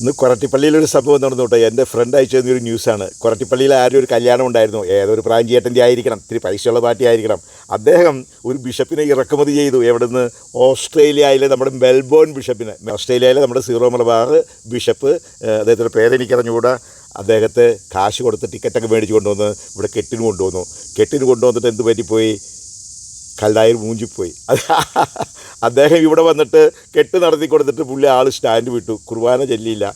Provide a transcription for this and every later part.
ഇന്ന് കൊരട്ടിപ്പള്ളിയിലൊരു സംഭവം നടന്നു കേട്ടോ. എന്റെ ഫ്രണ്ട് അയച്ചു തന്നൊരു ന്യൂസാണ് കൊരട്ടിപ്പള്ളിയിൽ ആരും ഒരു കല്യാണം ഉണ്ടായിരുന്നു. ഏതൊരു പ്രാഞ്ചിയേട്ടന്റെ ആയിരിക്കണം. ഇത്തിരി പൈസയുള്ള പാർട്ടി ആയിരിക്കണം. അദ്ദേഹം ഒരു ബിഷപ്പിനെ ഇറക്കുമതി ചെയ്തു. എവിടുന്ന്? ഓസ്ട്രേലിയയിലെ നമ്മുടെ മെൽബോൺ ബിഷപ്പിനെ. ഓസ്ട്രേലിയയിലെ നമ്മുടെ സീറോ മലബാർ ബിഷപ്പ് അദ്ദേഹത്തിന്റെ പേരെനിക്കറിഞ്ഞുകൂടാ അദ്ദേഹത്തെ കാശ് കൊടുത്ത് ടിക്കറ്റൊക്കെ മേടിച്ച് കൊണ്ടുവന്ന് ഇവിടെ കെട്ടിന് കൊണ്ടുവന്നു. കെട്ടിന് കൊണ്ടുവന്നിട്ട് എന്ത് പറ്റിപ്പോയി? കല്ലായിൽ മൂഞ്ചിപ്പോയി. അത് അദ്ദേഹം ഇവിടെ വന്നിട്ട് കെട്ട് നടത്തി കൊടുത്തിട്ട് പുള്ളി ആൾ സ്റ്റാൻഡ് വിട്ടു. കുർബാന ചെല്ലിയില്ല.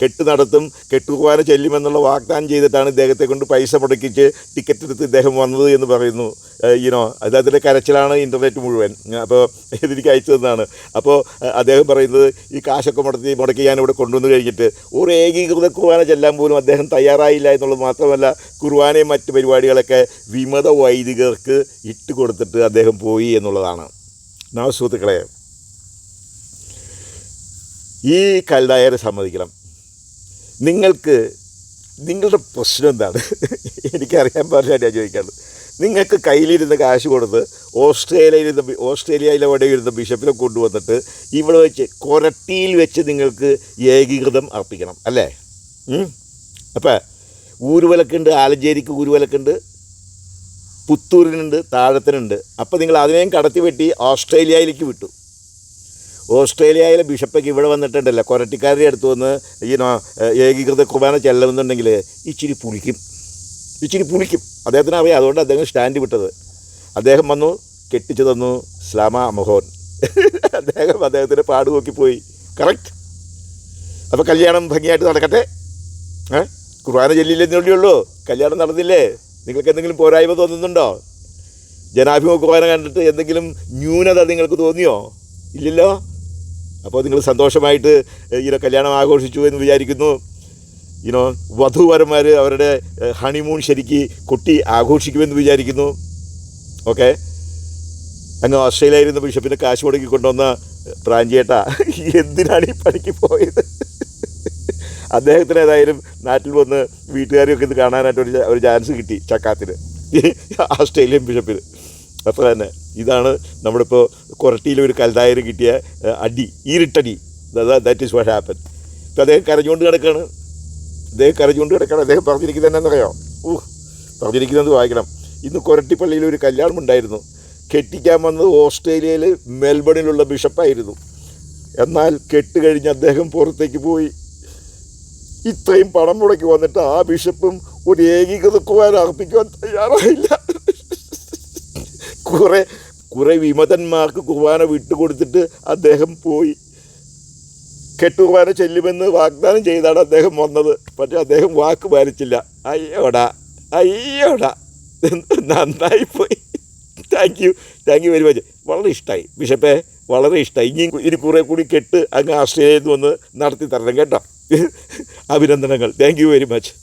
കെട്ട് നടത്തും കെട്ട് കുർബാന ചെല്ലുമെന്നുള്ള വാഗ്ദാനം ചെയ്തിട്ടാണ് ഇദ്ദേഹത്തെ കൊണ്ട് പൈസ മുടക്കിച്ച് ടിക്കറ്റ് എടുത്ത് ഇദ്ദേഹം വന്നത് എന്ന് പറയുന്നു. യുനോ അദ്ദേഹത്തിന്റെ കരച്ചിലാണ് ഇന്റർനെറ്റ് മുഴുവൻ. അപ്പോൾ ഇതെനിക്ക് അയച്ചു തന്നതാണ്. അപ്പോൾ അദ്ദേഹം പറയുന്നത് ഈ കാശൊക്കെ മുടക്കി മുടക്കി ഞാൻ ഇവിടെ കൊണ്ടുവന്ന് കഴിഞ്ഞിട്ട് ഒരു ഏകീകൃത കുർബാന ചെല്ലാൻ പോലും അദ്ദേഹം തയ്യാറായില്ല എന്നുള്ളത് മാത്രമല്ല കുർബാനയും മറ്റ് പരിപാടികളൊക്കെ വിമത വൈദികർക്ക് ഇട്ട് കൊടുത്തിട്ട് അദ്ദേഹം പോയി എന്നുള്ളതാണ്. നാ സുഹൃത്തുക്കളെ ഈ കൽദായരെ സമ്മതിക്കണം. നിങ്ങൾക്ക് നിങ്ങളുടെ പ്രശ്നം എന്താണ്? എനിക്കറിയാൻ പാടില്ല ഞാൻ ചോദിക്കാറ് നിങ്ങൾക്ക് കയ്യിലിരുന്ന് കാശ് കൊടുത്ത് ഓസ്ട്രേലിയയിലിരുന്ന് ബി- ഓസ്ട്രേലിയയിലെ വടി ഇരുന്ന ബിഷപ്പിനെ കൊണ്ടുവന്നിട്ട് ഇവിടെ വെച്ച് കൊരട്ടിയിൽ വെച്ച് നിങ്ങൾക്ക് ഏകീകൃതം അർപ്പിക്കണം അല്ലേ? അപ്പം ഊരുവലക്കുണ്ട് ആലഞ്ചേരിക്ക് ഊരുവലക്കുണ്ട് പുത്തൂരിനുണ്ട് താഴത്തിനുണ്ട്. അപ്പോൾ നിങ്ങൾ അതിനെയും കടത്തി വെട്ടി ഓസ്ട്രേലിയയിലേക്ക് വിട്ടു. ഓസ്ട്രേലിയയിലെ ബിഷപ്പൊക്കെ ഇവിടെ വന്നിട്ടുണ്ടല്ലോ കൊരട്ടിക്കാരുടെ അടുത്ത് വന്ന് ഈ ഏകീകൃത കുർബാന ചെല്ലുന്നുണ്ടെങ്കിൽ ഇച്ചിരി പുളിക്കും. ഇച്ചിരി പുളിക്കും. അദ്ദേഹത്തിന് അറിയാം അതുകൊണ്ട് അദ്ദേഹം സ്റ്റാൻഡ് വിട്ടത്. അദ്ദേഹം വന്നു കെട്ടിച്ചു തന്നു സ്ലാമ മൊഹോൻ. അദ്ദേഹം അദ്ദേഹത്തിന്റെ പാട് നോക്കിപ്പോയി കറക്റ്റ് അപ്പോൾ കല്യാണം ഭംഗിയായിട്ട് നടക്കട്ടെ. ഏ? കുർബാന ചെല്ലില്ലെന്നേ ഉള്ളൂ കല്യാണം നടന്നില്ലേ? നിങ്ങൾക്ക് എന്തെങ്കിലും പോരായ്മ തോന്നുന്നുണ്ടോ? ജനാഭിമുഖ കുർബാന കണ്ടിട്ട് എന്തെങ്കിലും ന്യൂനത നിങ്ങൾക്ക് തോന്നിയോ? ഇല്ലല്ലോ? അപ്പോൾ നിങ്ങൾ സന്തോഷമായിട്ട് ഇങ്ങനെ കല്യാണം ആഘോഷിച്ചു എന്ന് വിചാരിക്കുന്നു. ഇനോ വധുവരന്മാർ അവരുടെ ഹണിമൂൺ ശരിക്ക് കുട്ടി ആഘോഷിക്കുമെന്ന് വിചാരിക്കുന്നു. ഓക്കെ അങ്ങ് ഓസ്ട്രേലിയയിലിരുന്ന ബിഷപ്പിന് കാശ് മുടക്കി കൊണ്ടുവന്ന പ്രാഞ്ചേട്ട എന്തിനാണ് ഈ പണിക്ക് പോയത്? അദ്ദേഹത്തിന് ഏതായാലും നാട്ടിൽ വന്ന് വീട്ടുകാരെയൊക്കെ ഇത് കാണാനായിട്ട് ഒരു ചാൻസ് കിട്ടി ചക്കാത്തിന്. ഓസ്ട്രേലിയൻ ബിഷപ്പിന്. അപ്പോൾ തന്നെ. ഇതാണ് നമ്മളിപ്പോൾ കൊരട്ടിയിൽ ഒരു കൽതായര് കിട്ടിയ അടി ഈരിട്ടടി ദാറ്റ് ഈസ് വാട്ട് ഹാപ്പൻ ഇപ്പം അദ്ദേഹം കരഞ്ഞുകൊണ്ട് കിടക്കാണ്. അദ്ദേഹം കരഞ്ഞുകൊണ്ട് കിടക്കണം അദ്ദേഹം പറഞ്ഞിരിക്കുന്നത് എന്നാണെന്നറിയോ ഊഹ് പറഞ്ഞിരിക്കുന്നത് വായിക്കണം? ഇന്ന് കൊരട്ടിപ്പള്ളിയിൽ ഒരു കല്യാണം ഉണ്ടായിരുന്നു. കെട്ടിക്കാൻ വന്നത് ഓസ്ട്രേലിയയിൽ മെൽബണിലുള്ള ബിഷപ്പായിരുന്നു. എന്നാൽ കെട്ട് കഴിഞ്ഞ് അദ്ദേഹം പുറത്തേക്ക് പോയി. ഇത്രയും പണം മുടക്കി വന്നിട്ട് ആ ബിഷപ്പും ഒരു ഏകീകൃത കുമാരൻ അർപ്പിക്കുവാൻ തയ്യാറായില്ല. കുറെ കുറെ വിമതന്മാർക്ക് കുർബാന വിട്ടുകൊടുത്തിട്ട് അദ്ദേഹം പോയി. കെട്ടുകുർബാന ചെല്ലുമെന്ന് വാഗ്ദാനം ചെയ്താണ് അദ്ദേഹം വന്നത്. പക്ഷെ അദ്ദേഹം വാക്ക് പാലിച്ചില്ല. അയ്യോടാ അയ്യോടാ. നന്നായി പോയി. Thank you thank you very much വളരെ ഇഷ്ടമായി ബിഷപ്പേ വളരെ ഇഷ്ടമായി ഇനിയും ഇനി കുറേ കൂടി കെട്ട് അങ്ങ് ആസ്ട്രേലിയയിൽ നിന്ന് വന്ന് നടത്തി തരണം കേട്ടോ. അഭിനന്ദനങ്ങൾ. Thank you very much